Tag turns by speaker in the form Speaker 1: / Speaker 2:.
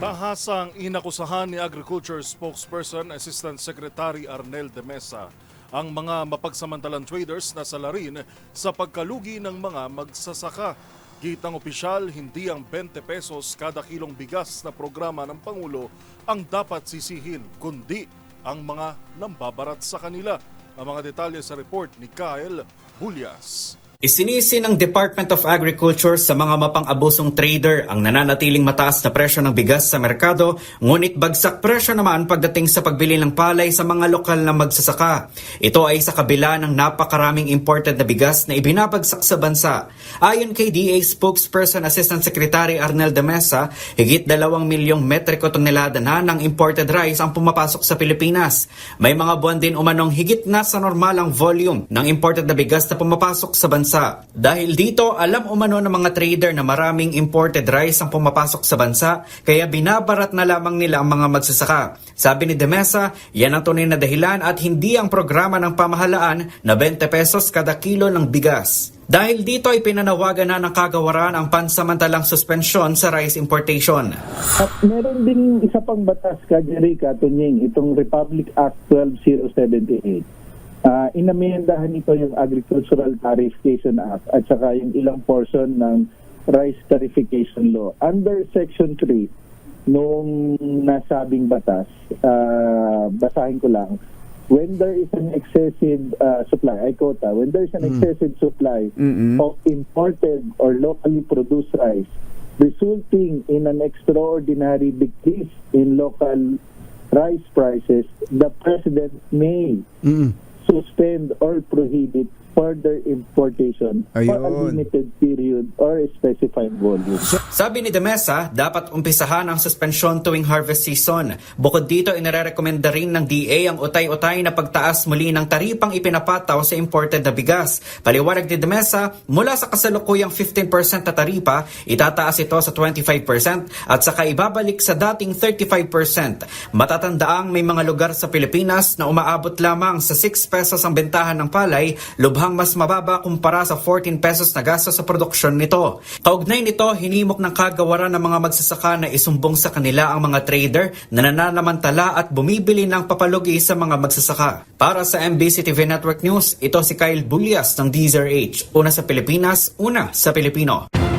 Speaker 1: Tahasang inakusahan ni Agriculture Spokesperson Assistant Secretary Arnel de Mesa ang mga mapagsamantalang traders na salarin sa pagkalugi ng mga magsasaka. Gitang opisyal, hindi ang 20 pesos kada kilong bigas na programa ng Pangulo ang dapat sisihin, kundi ang mga nambabarat sa kanila. Ang mga detalye sa report ni Kyle Bulyas.
Speaker 2: Isinisi ng Department of Agriculture sa mga mapang-abusong trader ang nananatiling mataas na presyo ng bigas sa merkado, ngunit bagsak presyo naman pagdating sa pagbili ng palay sa mga lokal na magsasaka. Ito ay sa kabila ng napakaraming imported na bigas na ibinabagsak sa bansa. Ayon kay DA spokesperson Assistant Secretary Arnel de Mesa, higit dalawang milyong metriko tonelada na ng imported rice ang pumapasok sa Pilipinas. May mga buwan din umanong higit na sa normalang volume ng imported na bigas na pumapasok sa bansa. Dahil dito, alam umano ng mga trader na maraming imported rice ang pumapasok sa bansa, kaya binabarat na lamang nila ang mga magsasaka. Sabi ni Demesa, yan ang tunay na dahilan at hindi ang programa ng pamahalaan na 20 pesos kada kilo ng bigas. Dahil dito ay pinanawagan na ng kagawaran ang pansamantalang suspensyon sa rice importation.
Speaker 3: At meron din isa pang batas ka, Jerica Tunying, itong Republic Act 12078. Uh, inamendahan ito yung Agricultural Tarification Act at saka yung ilang portion ng Rice Tarification Law. Under Section 3 nung nasabing batas, uh, basahin ko lang, when there is an excessive uh, supply, I quote, ah, when there is an excessive supply of imported or locally produced rice, resulting in an extraordinary decrease in local rice prices, the President may suspend or prohibit further importation for a
Speaker 4: Ayun.
Speaker 3: limited period or a specified volume.
Speaker 2: Sabi ni Demesa, dapat umpisahan ang suspensyon tuwing harvest season. Bukod dito, inirekomenda rin ng DA ang utay-utay na pagtaas muli ng taripang ipinapataw sa imported na bigas. Paliwanag ni Demesa, mula sa kasalukuyang 15% na taripa, itataas ito sa 25% at saka ibabalik sa dating 35%. Matatandaang may mga lugar sa Pilipinas na umaabot lamang sa 6 pesos ang bentahan ng palay, lubhang mas mababa kumpara sa 14 pesos na gasto sa produksyon nito. Kaugnay nito, hinimok ng kagawaran ng mga magsasaka na isumbong sa kanila ang mga trader na nananamantala at bumibili ng papalugi sa mga magsasaka. Para sa MBC TV Network News, ito si Kyle Bulyas ng DZRH. Una sa Pilipinas, una sa Pilipino.